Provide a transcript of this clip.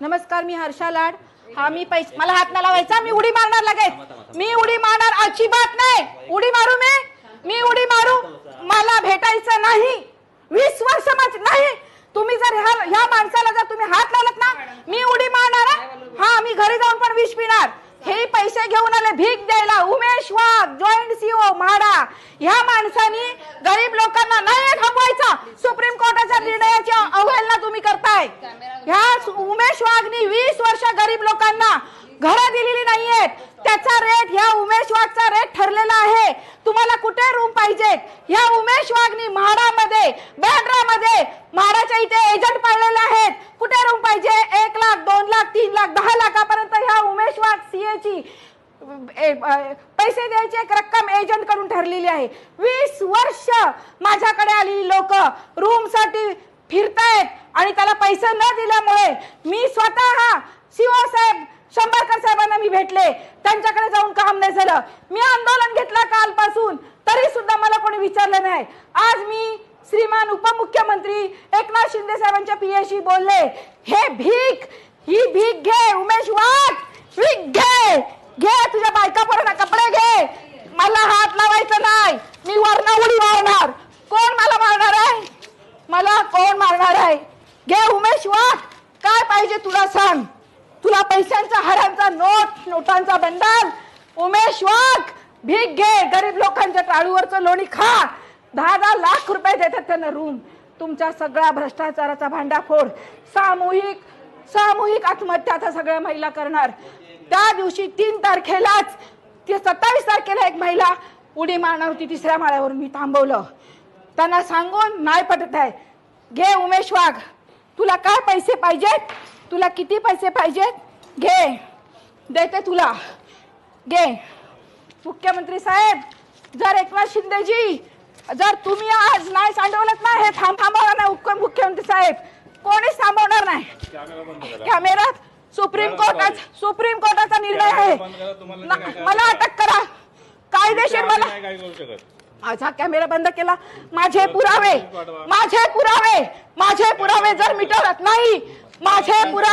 नमस्कार मी हर्षा लाड. हा मी पैसे मला हात ना लावायचा मी उडी मारणार लगेच. मी उडी मारणार अजिबात नाही. उडी मारू मी? मी उडी मारू? मला भेटायचं नाही. वीस वर्ष माझ नाही. तुम्ही जर ह्या ह्या माणसाला जर तुम्ही हात लावलात ना मी उडी मारणार हा. हा मी घरी जाऊन पण विष पिणार. हे पैसे घेऊन आले भीक द्यायला. Umesh Wagh joint C O MHADA. ह्या माणसानी गरीब लोकांना नाही थांबवायचा. सुप्रीम कोर्टाच्या निर्णयाची अवहेलना तुम्ही करताय ह्या उमेश वाघनी वीस गरीब लोकांना घरं दिलेली नाहीयेत. त्याचा रेट ह्या उमेश वाघचा रेट ठरलेला आहे. तुम्हाला कुठे रूम पाहिजेत ह्या उमेश वाघनी म्हाडामध्ये बँड्रामध्ये म्हाडाच्या इथे एजंट पाळलेले आहेत. कुठे रूम पाहिजे? एक लाख दोन लाख तीन लाख दहा लाखापर्यंत ह्या उमेश वाघ सीए ची पैसे द्यायची एक रक्कम एजंटकडून ठरलेली आहे. वीस वर्ष माझ्याकडे आलेली लोक रूमसाठी फिरतायत आणि त्याला पैसे न दिल्यामुळे मी स्वतः सीओ साहेब शंभरकर साहेबांना मी भेटले. त्यांच्याकडे जाऊन काम नाही झालं. मी आंदोलन घेतलं कालपासून. तरी सुद्धा मला कोणी विचारलं नाही. आज मी श्रीमान उपमुख्यमंत्री एकनाथ शिंदे साहेबांच्या पियाशी बोलले. हे भीक ही भीक घे उमेश वाघ. भीक घे. घे तुझ्या बायका पोरांना कपडे घे. मला हात लावायचं नाही. मी वरण उडी मारणार. कोण मला मारणार आहे? मला कोण मारणार आहे? घे उमेश वाघ. काय पाहिजे तुला सांग. पैशांचा हरांचा नोट नोटांचा बंडल. उमेश वाघ भीक घे गरीब लोकांच्या टाळूवरचं लोणी खा. दहा दहा लाख रुपये देतात त्यांना रूम तुमच्या सगळ्या भ्रष्टाचाराचा भांडाफोड. सामूहिक सामूहिक आत्महत्या आता सगळ्या महिला करणार. त्या दिवशी तीन तारखेलाच ते सत्तावीस तारखेला एक महिला उडी मारणार होती तिसऱ्या माळ्यावरून मी थांबवलं. त्यांना सांगून नाही पटत आहे. घे उमेश वाघ तुला काय पैसे पाहिजेत? तुला किती पैसे पाहिजेत? घे. देते तुला. घे. मुख्यमंत्री साहेब जर एकनाथ शिंदेजी जर तुम्ही आज नाही सांडवलं ना हे थांब थांबवणार नाही उप- मुख्यमंत्री साहेब. कोणीच थांबवणार नाही. कॅमेरात सुप्रीम कोर्टाचा सुप्रीम कोर्टाचा निर्णय आहे. मला अटक करा. कायदेशीर मला माझा कॅमेरा बंद केला. माझे पुरावे माझे पुरावे माझे पुरावे जर मिटवत नाही माझे पुरावे